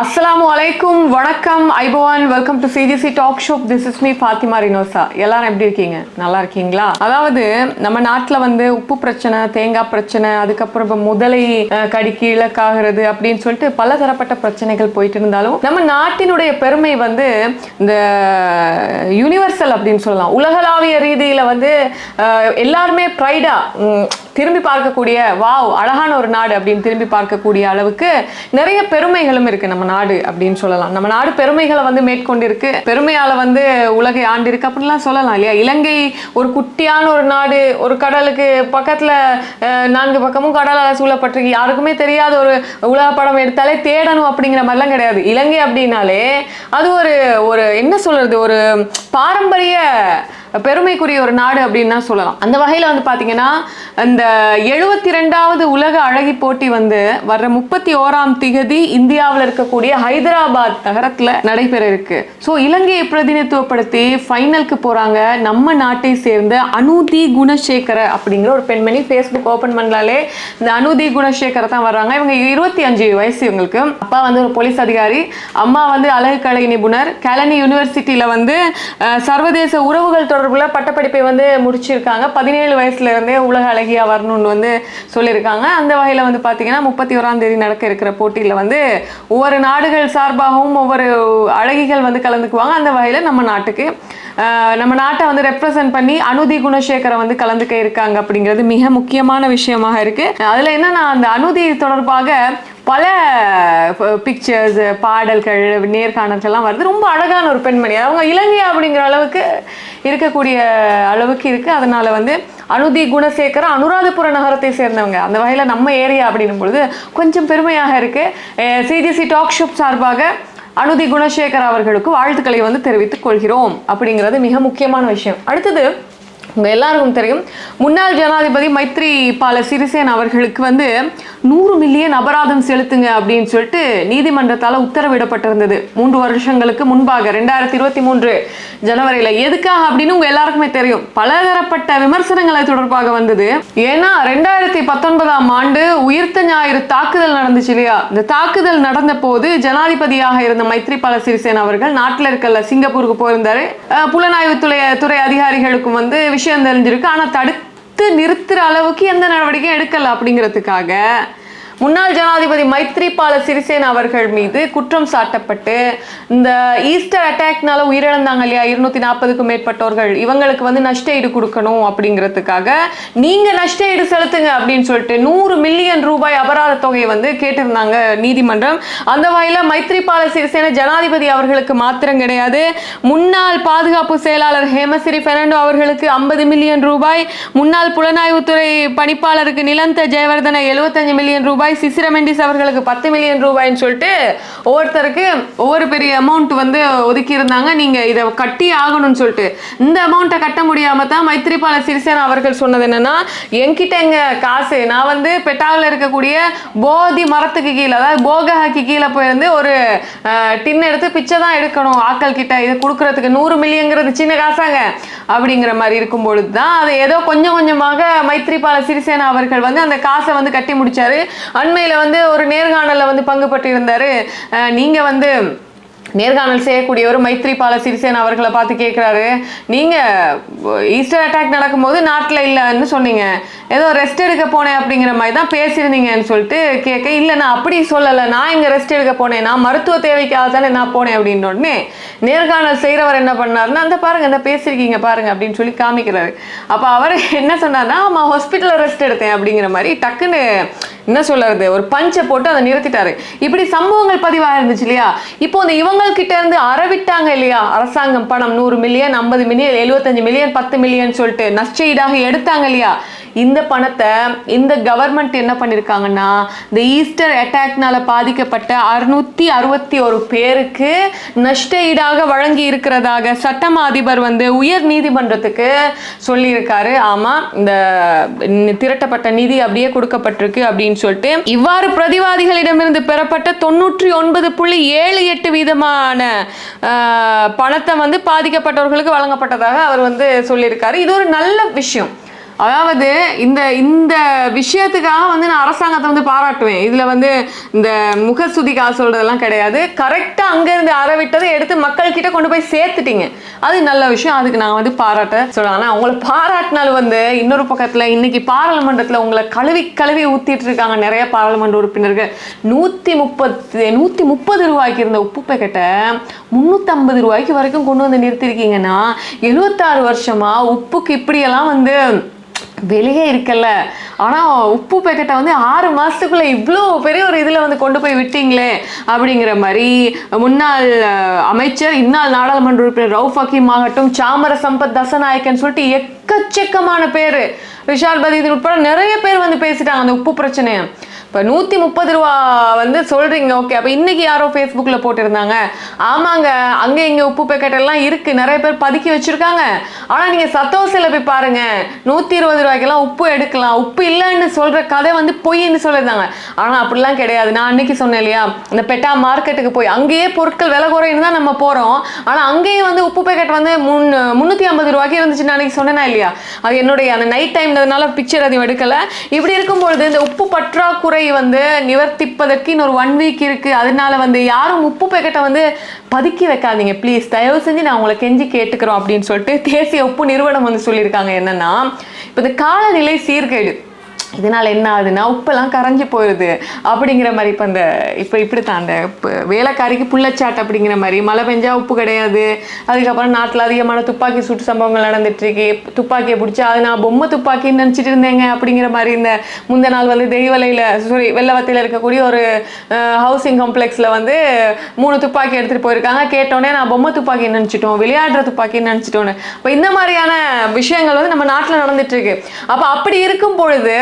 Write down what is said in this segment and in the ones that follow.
அஸ்லாம் வலைக்கும் வணக்கம் ஐபவான் welcome to CGC talk shop this is me Fathima Rinosa எல்லாரும் எப்படி இருக்கீங்க? நல்லா இருக்கீங்களா? அதாவது நம்ம நாட்டில் வந்து உப்பு பிரச்சனை தேங்காய் பிரச்சனை அதுக்கப்புறம் இப்போ முதலை கடிக்கு இலக்காகிறது அப்படின்னு சொல்லிட்டு பல தரப்பட்ட பிரச்சனைகள் போயிட்டு இருந்தாலும் நம்ம நாட்டினுடைய பெருமை வந்து இந்த யூனிவர்சல் அப்படின்னு சொல்லலாம். உலகளாவிய ரீதியில் வந்து எல்லாருமே ப்ரைடா திரும்பி பார்க்கக்கூடிய வாவ் அழகான ஒரு நாடு அப்படின்னு திரும்பி பார்க்கக்கூடிய அளவுக்கு நிறைய பெருமைகளும் இருக்கு நம்ம நாடு அப்படின்னு சொல்லலாம். நம்ம நாடு பெருமைகளை வந்து மேற்கொண்டிருக்கு. பெருமையால வந்து உலகை ஆண்டிருக்கு அப்படின்லாம் சொல்லலாம் இல்லையா? இலங்கை ஒரு குட்டியான ஒரு நாடு ஒரு கடலுக்கு பக்கத்துல நான்கு பக்கமும் கடலால் சூழப்பட்டிருக்கு. யாருக்குமே தெரியாத ஒரு உலக படம் எடுத்தாலே தேடணும் அப்படிங்கிற மாதிரிலாம் கிடையாது. இலங்கை அப்படின்னாலே அது ஒரு ஒரு என்ன சொல்றது? ஒரு பாரம்பரிய பெருமைக்குரிய ஒரு நாடு அப்படின்னு தான் சொல்லலாம். அந்த வகையில் வந்து பார்த்தீங்கன்னா இந்த எழுபத்தி ரெண்டாவது உலக அழகி போட்டி வந்து வர்ற முப்பத்தி ஓராம் திகதி இந்தியாவில் இருக்கக்கூடிய ஹைதராபாத் நகரத்தில் நடைபெற இருக்கு. ஸோ இலங்கையை பிரதிநிதித்துவப்படுத்தி ஃபைனலுக்கு போகிறாங்க நம்ம நாட்டை சேர்ந்த அனுதி குணசேகர அப்படிங்கிற ஒரு பெண்மணி. ஃபேஸ்புக் ஓப்பன் பண்ணாலே இந்த அனுதி குணசேகர தான் வர்றாங்க. இவங்க இருபத்தி அஞ்சு வயசு இவங்களுக்கு. அப்பா வந்து ஒரு போலீஸ் அதிகாரி. அம்மா வந்து அழகு கலை நிபுணர். கேலனி யூனிவர்சிட்டியில் வந்து சர்வதேச உறவுகள் தொடர்புல பட்டப்படிப்பை வந்து முடிச்சிருக்காங்க. பதினேழு வயசுல இருந்தே உலக அழகியா வரணும்னு வந்து சொல்லியிருக்காங்க அந்த வகையில் வந்து பார்த்தீங்கன்னா முப்பத்தி ஓராம் தேதி நடக்க இருக்கிற போட்டியில் வந்து ஒவ்வொரு நாடுகள் சார்பாகவும் ஒவ்வொரு அழகிகள் வந்து கலந்துக்குவாங்க. அந்த வகையில் நம்ம நாட்டுக்கு நம்ம நாட்டை வந்து ரெப்ரசன்ட் பண்ணி அனுதி குணசேகரை வந்து கலந்துக்க இருக்காங்க அப்படிங்கிறது மிக முக்கியமான விஷயமாக இருக்கு. அதில் என்னன்னா அந்த அனுதி தொடர்பாக பல பிக்சர்ஸ் பாடல்கள் நேர்காணல்கள்லாம் வருது. ரொம்ப அழகான ஒரு பெண்மணி. அவங்க இலங்கை அப்படிங்கிற அளவுக்கு இருக்கக்கூடிய அளவுக்கு இருக்குது அதனால் வந்து அனுதி குணசேகர அனுராதபுர நகரத்தை சேர்ந்தவங்க. அந்த வகையில் நம்ம ஏரியா அப்படின்னும் பொழுது கொஞ்சம் பெருமையாக இருக்குது சிஜிசி டாக் ஷோப் சார்பாக அனுதி குணசேகர் அவர்களுக்கு வாழ்த்துக்களை வந்து தெரிவித்துக் கொள்கிறோம் அப்படிங்கிறது மிக முக்கியமான விஷயம். அடுத்தது உங்கள் எல்லாருக்கும் தெரியும். முன்னாள் ஜனாதிபதி மைத்ரி பால சிறிசேன் அவர்களுக்கு வந்து நூறு மில்லியன் அபராதம் செலுத்துங்க அப்படின்னு சொல்லிட்டு நீதிமன்றத்தால் உத்தரவிடப்பட்டிருந்தது. மூன்று வருஷங்களுக்கு முன்பாக ரெண்டாயிரத்தி இருபத்தி மூன்று ஜனவரியில். எதுக்காக அப்படின்னு உங்கள் எல்லாருக்குமே தெரியும். பலதரப்பட்ட விமர்சனங்களை தொடர்பாக வந்தது. ஏன்னா ரெண்டாயிரத்தி பத்தொன்பதாம் ஆண்டு உயிர்த்த ஞாயிறு தாக்குதல் நடந்துச்சு இல்லையா? இந்த தாக்குதல் நடந்த போது ஜனாதிபதியாக இருந்த மைத்ரிபால சிறிசேன் அவர்கள் நாட்டில் இருக்கல சிங்கப்பூருக்கு போயிருந்தாரு. புலனாய்வு துறை துறை அதிகாரிகளுக்கும் வந்து விஷயம் தெரிஞ்சிருக்கு. ஆனா தடுத்து நிறுத்துற அளவுக்கு எந்த நடவடிக்கையும் எடுக்கல அப்படிங்கிறதுக்காக முன்னாள் ஜனாதிபதி மைத்ரிபால சிறிசேன அவர்கள் மீது குற்றம் சாட்டப்பட்டு இந்த ஈஸ்டர் அட்டாக்னால உயிரிழந்தாங்க இல்லையா? இருநூத்தி நாற்பதுக்கும் மேற்பட்டவர்கள் இவங்களுக்கு வந்து நஷ்ட ஈடு கொடுக்கணும் அப்படிங்கிறதுக்காக நீங்க நஷ்ட ஈடு செலுத்துங்க அப்படின்னு சொல்லிட்டு நூறு மில்லியன் ரூபாய் அபராத தொகையை வந்து கேட்டிருந்தாங்க நீதிமன்றம். அந்த வகையில் மைத்ரிபால சிறிசேன ஜனாதிபதி அவர்களுக்கு மாத்திரம் கிடையாது. முன்னாள் பாதுகாப்பு செயலாளர் ஹேமசிறி பெர்னாண்டோ அவர்களுக்கு ஐம்பது மில்லியன் ரூபாய். முன்னாள் புலனாய்வுத்துறை பணிப்பாளருக்கு நிலந்த ஜெயவர்தன 75 மில்லியன் ரூபாய். சிசிர மெண்டிஸ் அவர்களுக்கு பத்து மில்லியன் ரூபாய்ன்னு சொல்லிட்டு ஒவ்வொருத்தருக்கு ஒவ்வொரு பெரிய அமௌண்ட் வந்து ஒதுக்கி இருந்தாங்க இதை கட்டி ஆகணும்னு சொல்லிட்டு. இந்த அமௌண்ட்டை கட்ட முடியாமல் தான் மைத்ரிபால சிறிசேனா அவர்கள் சொன்னது என்னென்னா என்கிட்ட எங்கே காசு? நான் வந்து பெட்டாவில் இருக்கக்கூடிய போதி மரத்துக்கு கீழே அதாவது போகஹாக்கு கீழே போயிருந்து ஒரு டின் எடுத்து பிச்சை தான் எடுக்கணும். ஆட்கள் கிட்ட இதை கொடுக்கறதுக்கு நூறு மில்லியங்கிறது சின்ன காசாங்க. அப்படிங்கிற மாதிரி இருக்கும் பொழுது தான் அதை ஏதோ கொஞ்சம் கொஞ்சமாக மைத்ரிபால சிறிசேனா அவர்கள் வந்து அந்த காசை வந்து கட்டி முடிச்சாரு. அண்மையில் வந்து ஒரு நேர்காணலில் வந்து பங்கு நீங்கள் வந்து நேர்காணல் செய்யக்கூடியவர் மைத்ரிபால சிறிசேன் அவர்களை பார்த்து கேட்குறாரு நீங்கள் ஈஸ்டர் அட்டாக் நடக்கும்போது நாட்டில் இல்லைன்னு சொன்னீங்க. ஏதோ ரெஸ்ட் எடுக்க போனேன் அப்படிங்கிற மாதிரி தான் பேசியிருந்தீங்கன்னு சொல்லிட்டு கேட்க இல்லை நான் அப்படி சொல்லலை. நான் இங்கே ரெஸ்ட் எடுக்க போனேன். நான் மருத்துவ தேவைக்காக தானே நான் போனேன். அப்படின்னு உடனே நேர்காணல் செய்கிறவர் என்ன பண்ணாருன்னா அந்த பாருங்க இந்த பேசியிருக்கீங்க பாருங்க. அப்படின்னு சொல்லி காமிக்கிறாரு. அப்போ அவர் என்ன சொன்னார்னா ஆமாம் ஹாஸ்பிட்டலில் ரெஸ்ட் எடுத்தேன். அப்படிங்கிற மாதிரி டக்குன்னு என்ன சொல்கிறது ஒரு பஞ்சை போட்டு அதை நிறுத்திட்டாரு. இப்படி சம்பவங்கள் பதிவாக இருந்துச்சு இல்லையா? இப்போ இந்த இவங்க கிட்ட இருந்து அறவிட்டாங்க இல்லையா? அரசாங்கம் பணம் நூறு மில்லியன் ஐம்பது மில்லியன் எழுபத்தஞ்சு மில்லியன் பத்து மில்லியன் சொல்லிட்டு நஷ்டஈடாக எடுத்தாங்க இல்லையா? இந்த பணத்தை இந்த கவர்மெண்ட் என்ன பண்ணியிருக்காங்கன்னா இந்த ஈஸ்டர் அட்டாக்னால பாதிக்கப்பட்ட அறுநூத்தி அறுபத்தி ஒரு பேருக்கு நஷ்ட ஈடாக வழங்கி இருக்கிறதாக சட்டமா அதிபர் வந்து உயர் நீதிமன்றத்துக்கு சொல்லியிருக்காரு. ஆமா இந்த திரட்டப்பட்ட நிதி அப்படியே கொடுக்கப்பட்டிருக்கு அப்படின்னு சொல்லிட்டு இவ்வாறு பிரதிவாதிகளிடமிருந்து பெறப்பட்ட தொண்ணூற்றி ஒன்பது புள்ளி ஏழு எட்டு வீதமான பணத்தை வந்து பாதிக்கப்பட்டவர்களுக்கு வழங்கப்பட்டதாக அவர் வந்து சொல்லியிருக்காரு. இது ஒரு நல்ல விஷயம். அதாவது இந்த இந்த விஷயத்துக்காக வந்து நான் அரசாங்கத்தை வந்து பாராட்டுவேன். இதுல வந்து இந்த முகசுதிக்காக சொல்றதெல்லாம் கிடையாது. கரெக்டா அங்க இருந்து அறவிட்டதை எடுத்து மக்கள் கிட்ட கொண்டு போய் சேர்த்துட்டீங்க. அது நல்ல விஷயம். அதுக்கு நான் வந்து பாராட்ட சொல்றேன். ஆனா அவங்கள பாராட்டினாலும் வந்து இன்னொரு பக்கத்துல இன்னைக்கு பாராளுமன்றத்துல உங்களை கழுவி கழுவி ஊத்திட்டு இருக்காங்க நிறைய பாராளுமன்ற உறுப்பினர்கள். நூத்தி முப்பத்து நூத்தி முப்பது ரூபாய்க்கு இருந்த உப்பு பேக்கெட்டை முந்நூற்றம்பது ரூபாய்க்கு வரைக்கும் கொண்டு வந்து நிறுத்திருக்கீங்கன்னா எழுபத்தாறு வருஷமா உப்புக்கு இப்படியெல்லாம் வந்து வெளியே இருக்கல. ஆனால் உப்பு பேக்கெட்டை வந்து ஆறு மாதத்துக்குள்ளே இவ்வளோ பெரிய ஒரு இதில் வந்து கொண்டு போய் விட்டீங்களே அப்படிங்கிற மாதிரி முன்னாள் அமைச்சர் இந்நாள் நாடாளுமன்ற உறுப்பினர் ரவுஃப் ஹக்கீம் ஆகட்டும் சாமர சம்பத் தசநாயக்கன் சொல்லிட்டு எக்கச்சக்கமான பேர். விஷால் பதீதன் உட்பட நிறைய பேர் வந்து பேசிட்டாங்க அந்த உப்பு பிரச்சனையை. இப்போ நூற்றி முப்பது ரூபா வந்து சொல்கிறீங்க ஓகே அப்போ இன்றைக்கி யாரோ ஃபேஸ்புக்கில் போட்டிருந்தாங்க. ஆமாங்க அங்கே இங்கே உப்பு பேக்கெட் எல்லாம் இருக்குது நிறைய பேர் பதுக்கி வச்சுருக்காங்க. ஆனால் நீங்கள் சத்தோசையில் போய் பாருங்கள் நூற்றி இருபது ரூபாய்க்கெல்லாம் உப்பு எடுக்கலாம். உப்பு இல்லைன்னு சொல்கிற கதை வந்து பொய்ன்னு சொல்லியிருந்தாங்க. ஆனால் அப்படிலாம் கிடையாது. நான் அன்றைக்கி சொன்னேன் இல்லையா இந்த பெட்டா மார்க்கெட்டுக்கு போய் அங்கேயே பொருட்கள் விலை குறைன்னு தான் நம்ம போகிறோம் ஆனால் அங்கேயே வந்து உப்பு பேக்கெட் வந்து முன் முந்நூற்றி ஐம்பது ரூபாய்க்கு இருந்துச்சு நான் அன்னைக்கு சொன்னேனா இல்லையா? அது என்னுடைய அந்த நைட் டைம்ன்றதுனால பிக்சர் அதிகம் எடுக்கலை. இப்படி இருக்கும்பொழுது இந்த உப்பு பற்றாக்குறை வந்து நிவர்த்திப்பதற்கு இன்னொரு ஒன் வீக் இருக்கு. அதனால வந்து யாரும் உப்பு பேக்கெட்டை வந்து பதுக்கி வைக்காதீங்க. ப்ளீஸ் தயவு செஞ்சு நான் உங்களை கெஞ்சி கேட்டுக்கிறோம் அப்படின்னு சொல்லிட்டு தேசிய உப்பு நிறுவனம் வந்து சொல்லியிருக்காங்க. என்னன்னா இப்போ இந்த காலநிலை சீர்கேடு. இதனால் என்ன ஆகுதுன்னா உப்பெல்லாம் கரைஞ்சி போயிடுது. அப்படிங்கிற மாதிரி இப்போ இந்த இப்போ இப்படி தான் அந்த இப்போ வேலைக்காரிக்கு புள்ளச்சாட்டு அப்படிங்கிற மாதிரி. மழை பெஞ்சால் உப்பு கிடையாது. அதுக்கப்புறம் நாட்டில் அதிகமான துப்பாக்கி சூட்டு சம்பவங்கள் நடந்துட்டுருக்கு. துப்பாக்கியை பிடிச்சி அது நான் பொம்மை துப்பாக்கின்னு நினச்சிட்டு இருந்தேங்க அப்படிங்கிற மாதிரி இந்த முந்த நாள் வந்து தெய்வலையில் சாரி வெள்ளவத்தையில் இருக்கக்கூடிய ஒரு ஹவுசிங் காம்ப்ளெக்ஸில் வந்து மூணு துப்பாக்கி எடுத்துகிட்டு போயிருக்காங்க. கேட்டோன்னே நான் பொம்மை துப்பாக்கி நினச்சிட்டோம். விளையாடுற துப்பாக்கின்னு நினச்சிட்டோன்னு இப்போ இந்த மாதிரியான விஷயங்கள் வந்து நம்ம நாட்டில் நடந்துட்டுருக்கு. அப்போ அப்படி இருக்கும் பொழுது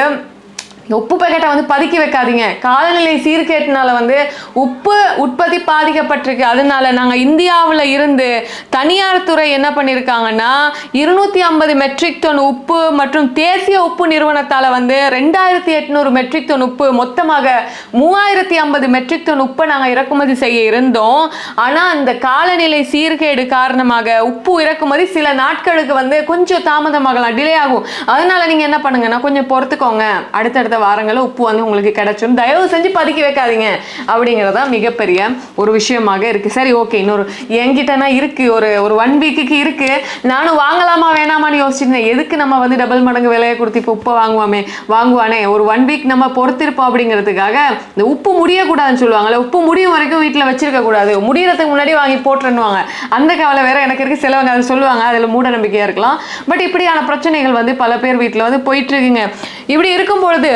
உப்பு பேக்கெட்டை வந்து பதுக்கி வைக்காதீங்க. காலநிலை சீர்கேட்டினால வந்து உப்பு உற்பத்தி பாதிக்கப்பட்டிருக்கு. அதனால நாங்கள் இந்தியாவில் இருந்து தனியார் துறை என்ன பண்ணியிருக்காங்கன்னா இருநூத்தி ஐம்பது மெட்ரிக் டன் உப்பு மற்றும் தேசிய உப்பு நிறுவனத்தால் வந்து ரெண்டாயிரத்தி எட்நூறு மெட்ரிக் டன் உப்பு மொத்தமாக மூவாயிரத்தி ஐம்பது மெட்ரிக் டன் உப்பை நாங்கள் இறக்குமதி செய்ய இருந்தோம். ஆனால் அந்த காலநிலை சீர்கேடு காரணமாக உப்பு இறக்குமதி சில நாட்களுக்கு வந்து கொஞ்சம் தாமதமாகலாம் டிலே ஆகும். அதனால நீங்கள் என்ன பண்ணுங்கன்னா கொஞ்சம் பொறுத்துக்கோங்க. அடுத்தடுத்த வாரங்களில் உப்பு வந்து உங்களுக்கு கிடைச்சிடும் தயவு செஞ்சு பதுக்கி வைக்காதீங்க. அப்படிங்கிறதா மிகப்பெரிய ஒரு விஷயமாக இருக்குது சரி ஓகே. இன்னொரு என்கிட்டனா இருக்குது ஒரு ஒரு ஒன் வீக்குக்கு இருக்குது நானும் வாங்கலாமா வேணாமான்னு யோசிச்சிருந்தேன். எதுக்கு நம்ம வந்து டபுள் மடங்கு விலையை கொடுத்து இப்போ உப்பை வாங்குவோமே? வாங்குவானே. ஒரு ஒன் வீக் நம்ம பொறுத்திருப்போம் அப்படிங்கிறதுக்காக இந்த உப்பு முடியக்கூடாதுன்னு சொல்லுவாங்கள்ல உப்பு முடியும் வரைக்கும் வீட்டில் வச்சிருக்க கூடாது. முடியறதுக்கு முன்னாடி வாங்கி போட்டுருன்னுவாங்க அந்த கவலை வேற எனக்கு இருக்குது சிலவங்க அதை சொல்லுவாங்க. அதில் மூட நம்பிக்கையாக இருக்கலாம். பட் இப்படியான பிரச்சனைகள் வந்து பல பேர் வீட்டில் வந்து போயிட்டு இருக்குங்க. இப்படி இருக்கும் பொழுது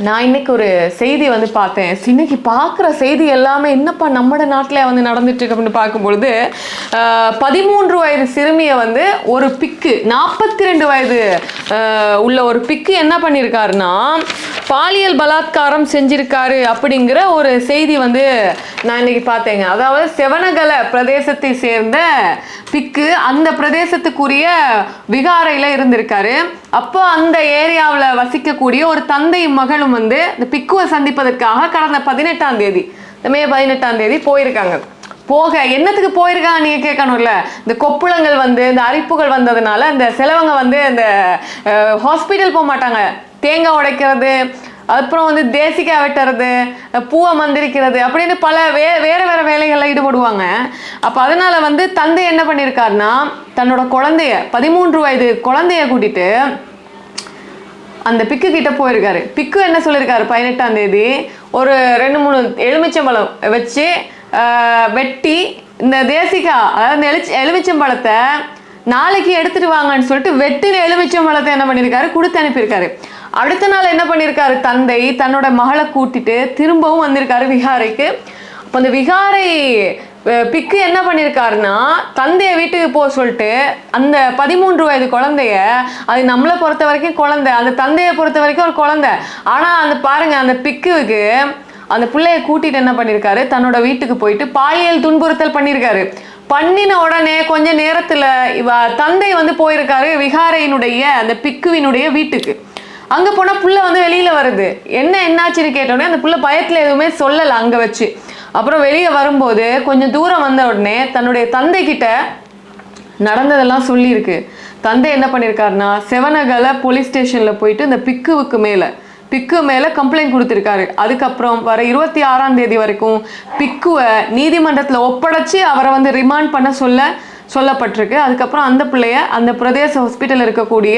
நான் இன்னைக்கு ஒரு செய்தி வந்து பார்த்தேன். இன்னைக்கு பார்க்குற செய்தி எல்லாமே என்னப்பா நம்ம நாட்டில் வந்து நடந்துட்டு இருக்கு அப்படின்னு பார்க்கும்பொழுது பதிமூன்று வயது சிறுமியை வந்து ஒரு பிக்கு நாற்பத்தி ரெண்டு வயது உள்ள ஒரு பிக்கு என்ன பண்ணியிருக்காருன்னா பாலியல் பலாத்காரம் செஞ்சிருக்காரு அப்படிங்கிற ஒரு செய்தி வந்து நான் இன்னைக்கு பார்த்தேங்க. அதாவது செவனகல பிரதேசத்தை சேர்ந்த பிக்கு அந்த பிரதேசத்துக்குரிய விகாரையில் இருந்திருக்காரு. அப்போ அந்த ஏரியாவில் வசிக்கக்கூடிய ஒரு தந்தை மகளும் வந்து இந்த பிக்குவை சந்திப்பதற்காக கடந்த பதினெட்டாம் தேதி இந்த மே பதினெட்டாம் தேதி போயிருக்காங்க. போக என்னத்துக்கு போயிருக்கா நீங்க கேட்கணும்ல? இந்த கொப்புளங்கள் வந்து இந்த அரிப்புகள் வந்ததுனால இந்த சிலவங்க வந்து இந்த ஹாஸ்பிட்டல் போக மாட்டாங்க. தேங்காய் உடைக்கிறது அப்புறம் வந்து தேசிக்காய் வெட்டுறது பூவை மந்திரிக்கிறது அப்படின்னு பல வே வேறு வேறு வேலைகளில் ஈடுபடுவாங்க. அப்போ அதனால் வந்து தந்தை என்ன பண்ணியிருக்காருன்னா தன்னோட குழந்தைய பதிமூன்று வயது குழந்தைய கூட்டிட்டு அந்த பிக்கு கிட்ட போயிருக்காரு. பிக்கு என்ன சொல்லியிருக்காரு பதினெட்டாம் தேதி ஒரு ரெண்டு மூணு எலுமிச்சம்பழம் வச்சு வெட்டி இந்த தேசிகா அதாவது இந்த எலுச்சி எலுமிச்சம்பழத்தை நாளைக்கு எடுத்துட்டு வாங்கன்னு சொல்லிட்டு வெட்டின எலுமிச்சம்பழத்தை என்ன பண்ணியிருக்காரு கொடுத்து அனுப்பியிருக்காரு. அடுத்த நாள் என்ன பண்ணியிருக்காரு தந்தை தன்னோட மகளை கூட்டிட்டு திரும்பவும் வந்திருக்காரு விகாரைக்கு. அப்போ அந்த விகாரை பிக்கு என்ன பண்ணியிருக்காருன்னா தந்தையை வீட்டுக்கு போக சொல்லிட்டு அந்த பதிமூன்று வயது குழந்தைய அது நம்மளை பொறுத்த வரைக்கும் குழந்தை அந்த தந்தையை பொறுத்த வரைக்கும் ஒரு குழந்தை. ஆனால் அந்த பாருங்க அந்த பிக்குவுக்கு அந்த பிள்ளைய கூட்டிட்டு என்ன பண்ணியிருக்காரு தன்னோட வீட்டுக்கு போயிட்டு பாலியல் துன்புறுத்தல் பண்ணியிருக்காரு பண்ணின உடனே கொஞ்ச நேரத்துல இவ தந்தை வந்து போயிருக்காரு விகாரையினுடைய அந்த பிக்குவினுடைய வீட்டுக்கு. அங்க போனா புள்ள வந்து வெளியில வருது. என்ன என்னாச்சுன்னு கேட்டோடனே அந்த புள்ள பயத்துல எதுவுமே சொல்லல அங்க வச்சு. அப்புறம் வெளியே வரும்போது கொஞ்சம் தூரம் வந்த உடனே தன்னுடைய தந்தை கிட்ட நடந்ததெல்லாம் சொல்லியிருக்கு. தந்தை என்ன பண்ணியிருக்காருன்னா செவனகலை போலீஸ் ஸ்டேஷனில் போயிட்டு இந்த பிக்குவுக்கு மேலே பிக்கு மேலே கம்ப்ளைண்ட் கொடுத்துருக்காரு. அதுக்கப்புறம் வர இருபத்தி ஆறாம் தேதி வரைக்கும் பிக்குவை நீதிமன்றத்தில் ஒப்படைச்சு அவரை வந்து ரிமாண்ட் பண்ண சொல்ல சொல்லப்பட்டிருக்கு. அதுக்கப்புறம் அந்த பிள்ளைய அந்த பிரதேச ஹாஸ்பிட்டலில் இருக்கக்கூடிய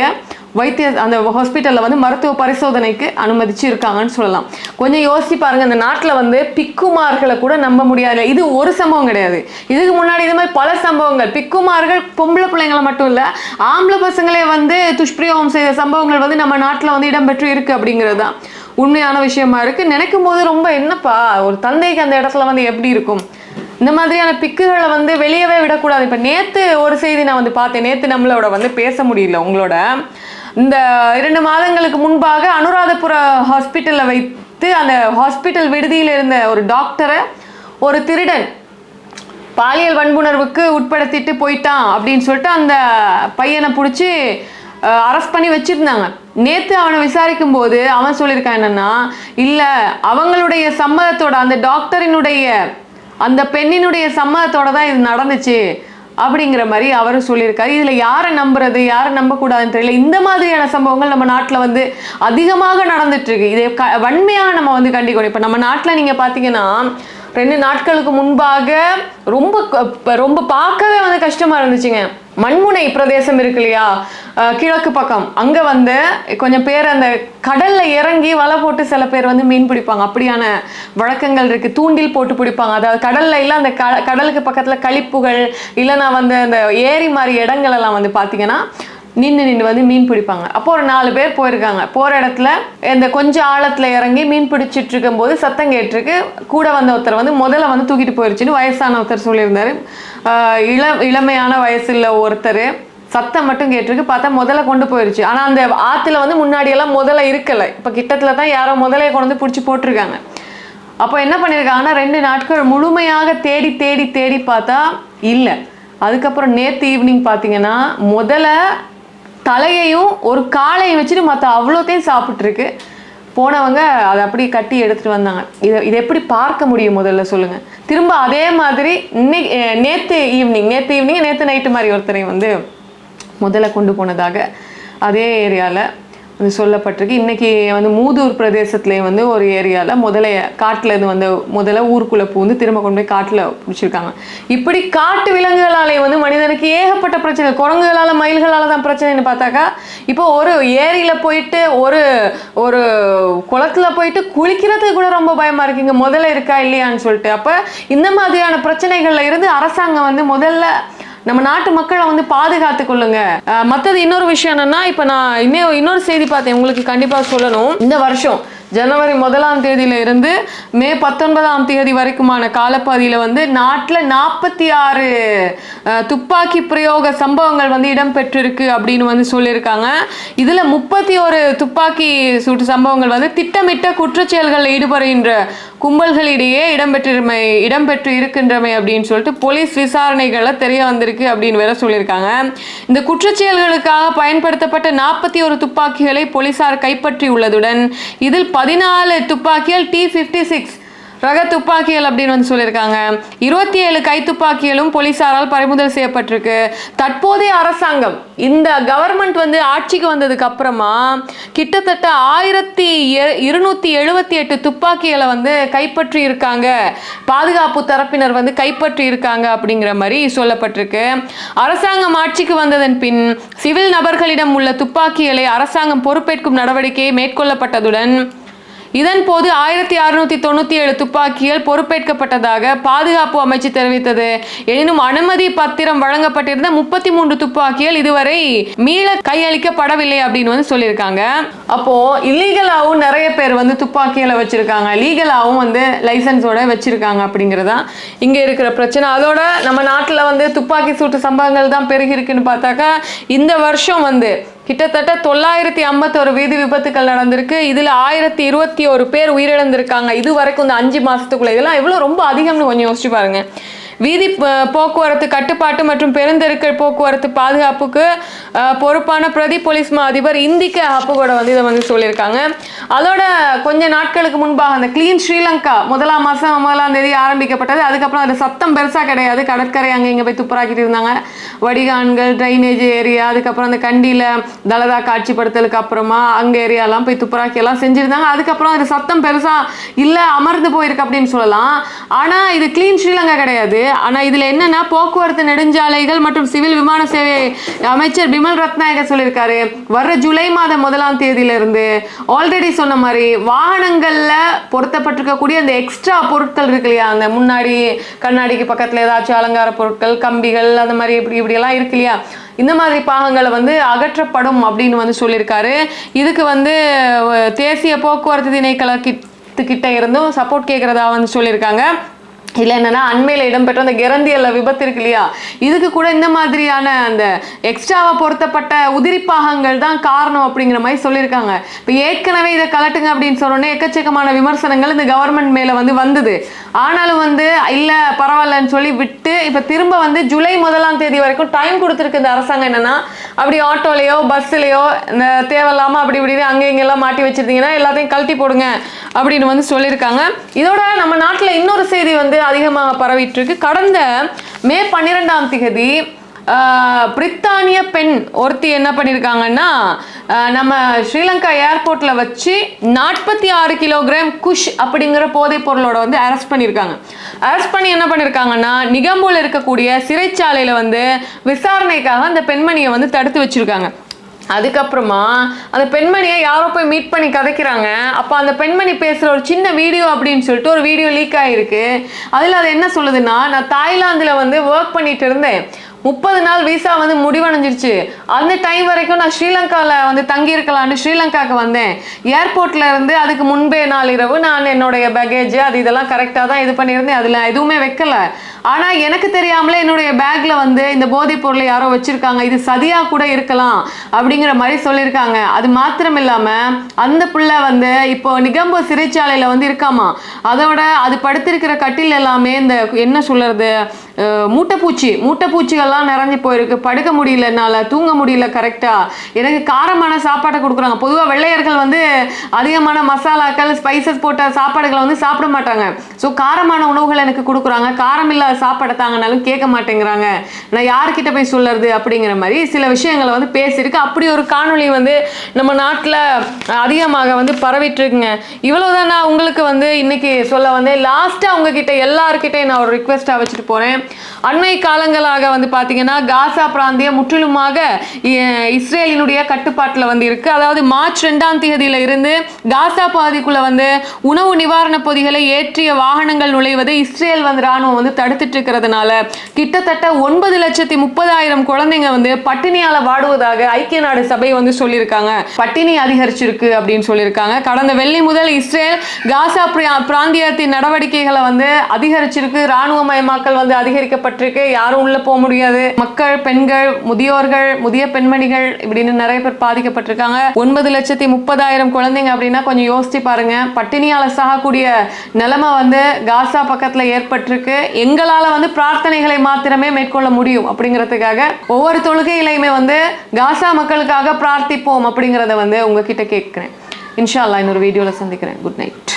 வைத்திய அந்த ஹாஸ்பிட்டலில் வந்து மருத்துவ பரிசோதனைக்கு அனுமதிச்சு இருக்காங்கன்னு சொல்லலாம். கொஞ்சம் யோசிச்சு பாருங்கள் இந்த நாட்டில் வந்து பிக்குமார்களை கூட நம்ப முடியாது இது ஒரு சம்பவம் கிடையாது. இதுக்கு முன்னாடி இது மாதிரி பல சம்பவங்கள். பிக்குமார்கள் பொம்பளை பிள்ளைங்களை மட்டும் இல்லை ஆம்பளை பசங்களே வந்து துஷ்பிரயோகம் செய்த சம்பவங்கள் வந்து நம்ம நாட்டில் வந்து இடம்பெற்று இருக்குது அப்படிங்கிறது தான். உண்மையான விஷயமா இருக்குது நினைக்கும் போது ரொம்ப என்னப்பா ஒரு தந்தைக்கு அந்த இடத்துல வந்து எப்படி இருக்கும்? இந்த மாதிரியான பிக்குகளை வந்து வெளியவே விடக்கூடாது. இப்போ நேற்று ஒரு செய்தி நான் வந்து பார்த்தேன். நேற்று நம்மளோட வந்து பேச முடியல உங்களோட. இந்த இரண்டு மாதங்களுக்கு முன்பாக அனுராதபுர ஹாஸ்பிட்டலில் வைத்து அந்த ஹாஸ்பிட்டல் விடுதியில் இருந்த ஒரு டாக்டரை ஒரு திருடன் பாலியல் வன்புணர்வுக்கு உட்படுத்திட்டு போயிட்டான் அப்படின்னு சொல்லிட்டு அந்த பையனை பிடிச்சி அரெஸ்ட் பண்ணி வச்சிருந்தாங்க. நேற்று அவனை விசாரிக்கும் போது அவன் சொல்லியிருக்கான் என்னன்னா இல்லை அவங்களுடைய சம்மதத்தோட அந்த டாக்டரினுடைய அந்த பெண்ணினுடைய சம்மதத்தோட தான் இது நடந்துச்சு அப்படிங்கிற மாதிரி அவரும் சொல்லியிருக்காரு. இதில் யாரை நம்புறது யாரை நம்பக்கூடாதுன்னு தெரியல. இந்த மாதிரியான சம்பவங்கள் நம்ம நாட்டில் வந்து அதிகமாக நடந்துட்டுருக்கு. இதை க வன்மையாக நம்ம வந்து கண்டிக்கணும் இப்போ நம்ம நாட்டில் நீங்கள் பார்த்தீங்கன்னா ரெண்டு நாட்களுக்கு முன்பாக ரொம்ப ரொம்ப பார்க்கவே வந்து கஷ்டமாக இருந்துச்சுங்க. மண்முனை பிரதேசம் இருக்கு இல்லையா? கிழக்கு பக்கம். அங்க வந்து கொஞ்சம் பேர் அந்த கடல்ல இறங்கி வலை போட்டு சில பேர் வந்து மீன் பிடிப்பாங்க. அப்படியான வழக்கங்கள் இருக்கு. தூண்டில் போட்டு பிடிப்பாங்க. அதாவது கடல்ல இல்ல அந்த க கடலுக்கு பக்கத்துல கழிப்புகள் இல்லைன்னா வந்து அந்த ஏரி மாதிரி இடங்கள் எல்லாம் வந்து பாத்தீங்கன்னா நின்று நின்று வந்து மீன் பிடிப்பாங்க. அப்போ ஒரு நாலு பேர் போயிருக்காங்க. போகிற இடத்துல இந்த கொஞ்சம் ஆழத்தில் இறங்கி மீன் பிடிச்சிட்டு இருக்கும்போது சத்தம் கேட்டிருக்கு. கூட வந்த ஒருத்தர் வந்து முதல்ல வந்து தூக்கிட்டு போயிருச்சுன்னு வயசான ஒருத்தர் சொல்லியிருந்தாரு. இள இளமையான வயசில் ஒருத்தர் சத்தம் மட்டும் கேட்டிருக்கு. பார்த்தா முதல்ல கொண்டு போயிருச்சு. ஆனால் அந்த ஆற்றுல வந்து முன்னாடியெல்லாம் முதல்ல இருக்கலை. இப்போ கிட்டத்தில் தான் யாரோ முதலையை கொண்டு வந்து பிடிச்சி போட்டிருக்காங்க. அப்போ என்ன பண்ணியிருக்காங்கன்னா ரெண்டு நாட்கள் முழுமையாக தேடி தேடி தேடி பார்த்தா இல்லை. அதுக்கப்புறம் நேற்று ஈவினிங் பார்த்தீங்கன்னா முதல்ல தலையையும் ஒரு காலையும் வச்சுட்டு மற்ற அவ்வளோத்தையும் சாப்பிட்ருக்கு போனவங்க அதை அப்படி கட்டி எடுத்துட்டு வந்தாங்க. இதை இதை எப்படி பார்க்க முடியும் முதல்ல சொல்லுங்க. திரும்ப அதே மாதிரி இன்னைக்கு நேற்று ஈவினிங் நேற்று ஈவினிங் நேற்று நைட்டு மாதிரி ஒருத்தரை வந்து முதல்ல கொண்டு போனதாக அதே ஏரியாவில் சொல்லப்பட்டிருக்கு. இன்னைக்கு வந்து மூதூர் பிரதேசத்துலேயும் வந்து ஒரு ஏரியாவில் முதல்ல காட்டில் இது வந்து முதல்ல ஊருக்குள்ளே பூந்து திரும்ப கொண்டு போய் காட்டில் பிடிச்சிருக்காங்க. இப்படி காட்டு விலங்குகளாலே வந்து மனிதனுக்கு ஏகப்பட்ட பிரச்சனை குரங்குகளால் மயில்களால் தான் பிரச்சனைன்னு பார்த்தாக்கா இப்போ ஒரு ஏரியில் போயிட்டு ஒரு ஒரு குளத்துல போயிட்டு குளிக்கிறதுக்கு கூட ரொம்ப பயமாக இருக்குங்க முதல்ல இருக்கா இல்லையான்னு சொல்லிட்டு. அப்போ இந்த மாதிரியான பிரச்சனைகளில் இருந்து அரசாங்கம் வந்து முதல்ல நம்ம நாட்டு மக்களை வந்து பாதுகாத்து கொள்ளுங்க. மத்தது இன்னொரு விஷயம் என்னன்னா இப்போ நான் இன்னும் இன்னொரு செய்தி பார்த்தேன். உங்களுக்கு கண்டிப்பா சொல்லணும். இந்த வருஷம் ஜனவரி முதலாம் தேதியிலிருந்து மே பத்தொன்பதாம் தேதி வரைக்குமான காலப்பகுதியில் வந்து நாட்டில் நாற்பத்தி ஆறு துப்பாக்கி பிரயோக சம்பவங்கள் வந்து இடம்பெற்றிருக்கு அப்படின்னு வந்து சொல்லியிருக்காங்க. இதில் முப்பத்தி ஒரு துப்பாக்கி சூட்டு சம்பவங்கள் வந்து திட்டமிட்ட குற்றச்செயல்களில் ஈடுபடுகின்ற கும்பல்களிடையே இடம்பெற்றிருமை இடம்பெற்று இருக்கின்றமை அப்படின்னு சொல்லிட்டு போலீஸ் விசாரணைகளை தெரிய வந்திருக்கு அப்படின்னு வேற சொல்லியிருக்காங்க. இந்த குற்றச்செயல்களுக்காக பயன்படுத்தப்பட்ட நாற்பத்தி ஒரு துப்பாக்கிகளை போலீசார் கைப்பற்றி உள்ளதுடன் இதில் பதினாலு துப்பாக்கிகள் டி ஃபிஃப்டி சிக்ஸ் ரக துப்பாக்கிகள் அப்படின்னு வந்து சொல்லியிருக்காங்க. இருபத்தி ஏழு கைத்துப்பாக்கிகளும் போலீசாரால் பறிமுதல் செய்யப்பட்டிருக்கு. தற்போதைய அரசாங்கம் இந்த கவர்மெண்ட் வந்து ஆட்சிக்கு வந்ததுக்கு அப்புறமா கிட்டத்தட்ட ஆயிரத்தி இருநூத்தி எழுபத்தி எட்டு துப்பாக்கிகளை வந்து கைப்பற்றி இருக்காங்க. பாதுகாப்பு தரப்பினர் வந்து கைப்பற்றி இருக்காங்க அப்படிங்கிற மாதிரி சொல்லப்பட்டிருக்கு. அரசாங்கம் ஆட்சிக்கு வந்ததன் பின் சிவில் நபர்களிடம் உள்ள துப்பாக்கிகளை அரசாங்கம் பொறுப்பேற்கும் நடவடிக்கை மேற்கொள்ளப்பட்டதுடன் இதன் போது ஆயிரத்தி அறுநூத்தி தொண்ணூத்தி ஏழு துப்பாக்கிகள் பொறுப்பேற்கப்பட்டதாக பாதுகாப்பு அமைச்சு தெரிவித்தது. எனினும் அனுமதி பத்திரம் வழங்கப்பட்டிருந்த முப்பத்தி மூன்று துப்பாக்கிகள் இதுவரை மீள கையளிக்கப்படவில்லை அப்படின்னு வந்து சொல்லியிருக்காங்க. அப்போ இல்லீகலாகவும் நிறைய பேர் வந்து துப்பாக்கிகளை வச்சிருக்காங்க. லீகலாகவும் வந்து லைசன்ஸோட வச்சிருக்காங்க அப்படிங்கிறதா இங்க இருக்கிற பிரச்சனை. அதோட நம்ம நாட்டில் வந்து துப்பாக்கி சூட்டு சம்பவங்கள் தான் பெருகி இருக்குன்னு பார்த்தாக்கா இந்த வருஷம் வந்து கிட்டத்தட்ட தொள்ளாயிரத்தி ஐம்பத்தோரு வீதி விபத்துக்கள் நடந்திருக்கு. இதுல ஆயிரத்தி இருபத்தி ஒரு பேர் உயிரிழந்திருக்காங்க. இது வரைக்கும் இந்த அஞ்சு மாசத்துக்குள்ள இதெல்லாம் எவ்வளோ ரொம்ப அதிகம்னு கொஞ்சம் யோசிச்சு பாருங்க. வீதி போக்குவரத்து கட்டுப்பாட்டு மற்றும் பெருந்தெருக்கள் போக்குவரத்து பாதுகாப்புக்கு பொறுப்பான பிரதி போலீஸ் மா அதிபர் இந்திக்க ஹப்புகோட வந்து இதை வந்து சொல்லியிருக்காங்க. அதோட கொஞ்ச நாட்களுக்கு முன்பாக அந்த க்ளீன் ஸ்ரீலங்கா முதலாம் மாதம் முதலாம் தேதி ஆரம்பிக்கப்பட்டது. அதுக்கப்புறம் அது சத்தம் பெருசாக கிடையாது. கடற்கரை அங்கே இங்கே போய் துப்புராக்கிட்டு இருந்தாங்க. வடிகான்கள் ட்ரைனேஜ் ஏரியா அதுக்கப்புறம் அந்த கண்டியில் தலதா காட்சிப்படுத்தலுக்கு அப்புறமா அங்கே ஏரியாலாம் போய் துப்புராக்கி எல்லாம் செஞ்சுருந்தாங்க. அதுக்கப்புறம் அது சத்தம் பெருசாக இல்லை அமர்ந்து போயிருக்கு அப்படின்னு சொல்லலாம். ஆனால் இது க்ளீன் ஸ்ரீலங்கா கிடையாது. ஆனால் இதில் என்னன்னா போக்குவரத்து நெடுஞ்சாலைகள் மற்றும் சிவில் விமான சேவை அமைச்சர் பிமல் ரத்நாயக சொல்லியிருக்காரு. வர்ற ஜூலை மாதம் முதலாம் தேதியிலிருந்து ஆல்ரெடி சொன்ன மாதிரி வாகனங்களில் பொருத்தப்பட்டிருக்கக்கூடிய அந்த எக்ஸ்ட்ரா பொருட்கள் இருக்கு இல்லையா? அந்த முன்னாடி கண்ணாடிக்கு பக்கத்தில் ஏதாச்சும் அலங்கார பொருட்கள் கம்பிகள் அந்த மாதிரி இப்படி இப்படியெல்லாம் இருக்கு இல்லையா? இந்த மாதிரி பாகங்களை வந்து அகற்றப்படும் அப்படின்னு வந்து சொல்லியிருக்காரு. இதுக்கு வந்து தேசிய போக்குவரத்து திணைக்கள கிட்ட இருந்தும் சப்போர்ட் கேட்குறதா வந்து சொல்லியிருக்காங்க. இல்லை என்னன்னா அண்மையில் இடம்பெற்ற அந்த கெரந்தியல்ல விபத்து இருக்கு இல்லையா? இதுக்கு கூட இந்த மாதிரியான அந்த எக்ஸ்ட்ராவாக பொருத்தப்பட்ட உதிரிப்பாகங்கள் தான் காரணம் அப்படிங்கிற மாதிரி சொல்லியிருக்காங்க. இப்போ ஏற்கனவே இதை கலட்டுங்க அப்படின்னு சொன்னோன்னே எக்கச்சக்கமான விமர்சனங்கள் இந்த கவர்மெண்ட் மேலே வந்து வந்தது. ஆனாலும் வந்து இல்லை பரவாயில்லன்னு சொல்லி விட்டு இப்போ திரும்ப வந்து ஜூலை முதலாம் தேதி வரைக்கும் டைம் கொடுத்துருக்கு இந்த அரசாங்கம் என்னன்னா அப்படி ஆட்டோலையோ பஸ்ஸுலையோ இந்த தேவையில்லாமல் அப்படி இப்படின்னு அங்கே இங்கெல்லாம் மாட்டி வச்சிருந்தீங்கன்னா எல்லாத்தையும் கழட்டி போடுங்க அப்படின்னு வந்து சொல்லியிருக்காங்க. இதோட நம்ம நாட்டில் இன்னொரு செய்தி வந்து அதிகமாக பரவிட்டு இருக்கு கடந்த மே பன்னிரெண்டாம் திகதி பிரித்தானிய பெண் ஒருத்தி என்ன பண்ணியிருக்காங்கன்னா நம்ம ஸ்ரீலங்கா ஏர்போர்ட்டில் வச்சு நாற்பத்தி ஆறு கிலோகிராம் குஷ் அப்படிங்கிற போதைப் பொருளோட வந்து அரெஸ்ட் பண்ணியிருக்காங்க அரெஸ்ட் பண்ணி என்ன பண்ணியிருக்காங்கன்னா நிகம்பூல் இருக்கக்கூடிய சிறைச்சாலையில் வந்து விசாரணைக்காக அந்த பெண்மணியை வந்து தடுத்து வச்சிருக்காங்க. அதுக்கப்புறமா அந்த பெண்மணியை யாரோ போய் மீட் பண்ணி கதைக்கிறாங்க. அப்போ அந்த பெண்மணி பேசுகிற ஒரு சின்ன வீடியோ அப்படின்னு சொல்லிட்டு ஒரு வீடியோ லீக் ஆகிருக்கு அதில் அது என்ன சொல்லுதுன்னா நான் தாய்லாந்தில் வந்து ஒர்க் பண்ணிட்டு இருந்தேன். முப்பது நாள் விசா வந்து முடிவடைஞ்சிருச்சு. அந்த டைம் வரைக்கும் நான் ஸ்ரீலங்காவில் வந்து தங்கி இருக்கலாம்னு ஸ்ரீலங்காவுக்கு வந்தேன். ஏர்போர்ட்ல இருந்து அதுக்கு முன்பே நாள் இரவு நான் என்னுடைய பேகேஜ் அது இதெல்லாம் கரெக்டாக தான் இது பண்ணியிருந்தேன். அதில் எதுவுமே வைக்கல. ஆனால் எனக்கு தெரியாமலே என்னுடைய பேக்கில் வந்து இந்த போதைப் பொருளை யாரோ வச்சுருக்காங்க. இது சதியாக கூட இருக்கலாம் அப்படிங்கிற மாதிரி சொல்லியிருக்காங்க. அது மாத்திரம் இல்லாமல் அந்த பிள்ளை வந்து இப்போ நிகம்பு சிறைச்சாலையில் வந்து இருக்காமா? அதோட அது படுத்திருக்கிற கட்டில் எல்லாமே இந்த என்ன சொல்கிறது மூட்டைப்பூச்சி மூட்டைப்பூச்சிகள்லாம் நிறைஞ்சு போயிருக்கு. படுக்க முடியல என்னால் தூங்க முடியல கரெக்டாக எனக்கு காரமான சாப்பாட்டை கொடுக்குறாங்க. பொதுவாக வெள்ளையர்கள் வந்து அதிகமான மசாலாக்கள் ஸ்பைசஸ் போட்ட சாப்பாடுகளை வந்து சாப்பிட மாட்டாங்க. ஸோ காரமான உணவுகள் எனக்கு கொடுக்குறாங்க. காரம் இல்லாத சாப்பாடை தாங்கனாலும் கேட்க மாட்டேங்கிறாங்க. நான் யார்கிட்ட போய் சொல்லுறது அப்படிங்கிற மாதிரி சில விஷயங்களை வந்து பேசியிருக்கு. அப்படி ஒரு காணொளி வந்து நம்ம நாட்டில் அதிகமாக வந்து பரவிட்டுருக்குங்க. இவ்வளோதான் இவ்வளவுதான் நான் உங்களுக்கு வந்து இன்னைக்கு சொல்ல வந்தேன். லாஸ்ட்டாக உங்ககிட்ட எல்லாருக்கிட்டையும் நான் ஒரு ரிக்வெஸ்ட்டாக வச்சுட்டு போகிறேன் அண்மை காலங்களாக வந்து பார்த்தீங்கன்னா பார்த்தீங்கன்னா காசா பிராந்தியம் முற்றிலுமாக இ- இஸ்ரேலினுடைய கட்டுப்பாட்டில் வந்து இருக்கு அதாவது மார்ச் ரெண்டாம் தேதியில இருந்து காசா பகுதிக்குள்ள வந்து உணவு நிவாரணப் பொதிகளை ஏற்றிய வாகனங்கள் நுழைவதை இஸ்ரேல் வந்து ராணுவம் வந்து தடுத்துட்டு இருக்கிறதுனால கிட்டத்தட்ட ஒன்பது லட்சத்தி முப்பதாயிரம் குழந்தைங்க வந்து பட்டினியால வாடுவதாக ஐக்கிய நாடு சபை வந்து சொல்லியிருக்காங்க. பட்டினி அதிகரிச்சிருக்கு அப்படின்னு சொல்லியிருக்காங்க. கடந்த வெள்ளி முதல் இஸ்ரேல் காசா பிரியா- பிராந்தியத்தின் நடவடிக்கைகளை வந்து அதிகரிச்சிருக்கு. ராணுவமயமாக்கல் வந்து அதிகரிக்கப்பட்டிருக்கு. யாரும் உள்ள போக முடியாது. மக்கள் பெண்கள் முதியோர்கள் முதிய பெண்மணிகள் இப்படின்னு நிறைய பேர் பாதிக்கப்பட்டிருக்காங்க. ஒன்பது லட்சத்தி முப்பதாயிரம் குழந்தைங்க அப்படின்னா கொஞ்சம் யோசிச்சு பாருங்க. பட்டினியால சாகக்கூடிய நிலைமை வந்து காசா பக்கத்துல ஏற்பட்டிருக்கு. எங்களால வந்து பிரார்த்தனைகளை மாத்திரமே மேற்கொள்ள முடியும் அப்படிங்கிறதுக்காக ஒவ்வொரு தொழுகையிலையுமே வந்து காசா மக்களுக்காக பிரார்த்திப்போம் அப்படிங்கிறத வந்து உங்ககிட்ட கேட்கிறேன். இன்ஷால்லா இன்னொரு வீடியோல சந்திக்கிறேன். Good night.